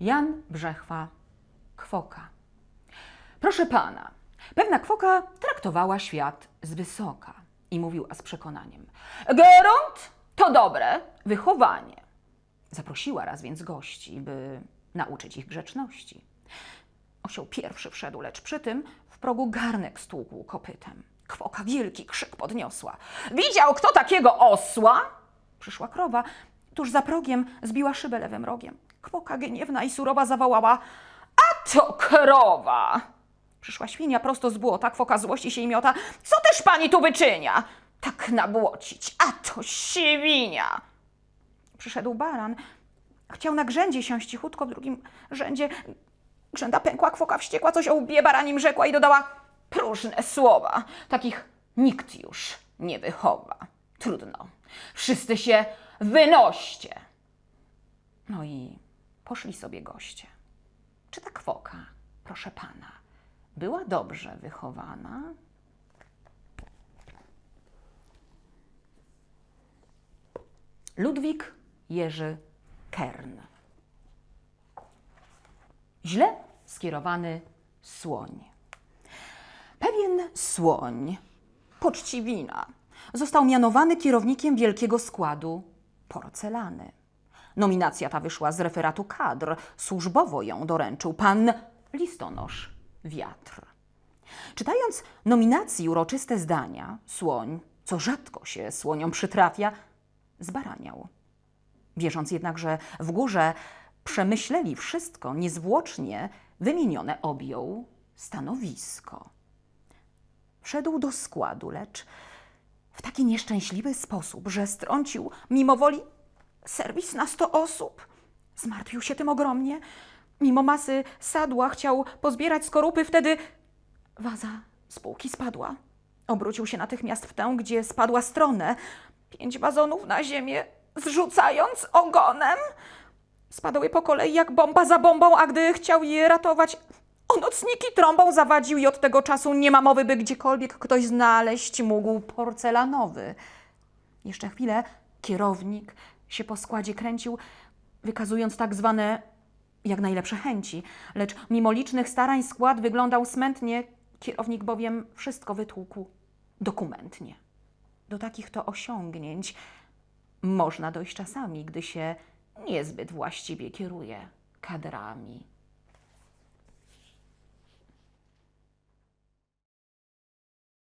Jan Brzechwa, kwoka. Proszę pana, pewna kwoka traktowała świat z wysoka i mówiła z przekonaniem: Gerunt to dobre wychowanie. Zaprosiła raz więc gości, by nauczyć ich grzeczności. Osioł pierwszy wszedł, lecz przy tym w progu garnek stłukł kopytem. Kwoka wielki krzyk podniosła. Widział kto takiego osła? Przyszła krowa, tuż za progiem zbiła szybę lewym rogiem. Kwoka gniewna i surowa zawołała, a to krowa! Przyszła świnia prosto z błota, kwoka złości się i miota. Co też pani tu wyczynia? Tak nabłocić, a to świnia! Przyszedł baran, chciał na grzędzie siąść cichutko, w drugim rzędzie grzęda pękła, kwoka wściekła, coś o łbie baranim rzekła i dodała próżne słowa. Takich nikt już nie wychowa. Trudno. Wszyscy się wynoście. No i poszli sobie goście. Czy ta kwoka, proszę pana, była dobrze wychowana? Ludwik Jerzy Kern. Źle skierowany słoń. Pewien słoń, poczciwina, został mianowany kierownikiem wielkiego składu porcelany. Nominacja ta wyszła z referatu kadr. Służbowo ją doręczył pan listonosz Wiatr. Czytając nominacji uroczyste zdania, słoń, co rzadko się słoniom przytrafia, zbaraniał. Wierząc jednak, że w górze przemyśleli wszystko, niezwłocznie wymienione objął stanowisko. Wszedł do składu, lecz w taki nieszczęśliwy sposób, że strącił mimo woli serwis na sto osób. Zmartwił się tym ogromnie. Mimo masy sadła chciał pozbierać skorupy, wtedy waza z półki spadła. Obrócił się natychmiast w tę, gdzie spadła stronę. Pięć wazonów na ziemię, zrzucając ogonem. Spadły po kolei jak bomba za bombą, a gdy chciał je ratować, o nocniki trąbą zawadził i od tego czasu nie ma mowy, by gdziekolwiek ktoś znaleźć mógł porcelanowy. Jeszcze chwilę kierownik się po składzie kręcił, wykazując tak zwane jak najlepsze chęci, lecz mimo licznych starań skład wyglądał smętnie, kierownik bowiem wszystko wytłukł dokumentnie. Do takich to osiągnięć można dojść czasami, gdy się niezbyt właściwie kieruje kadrami.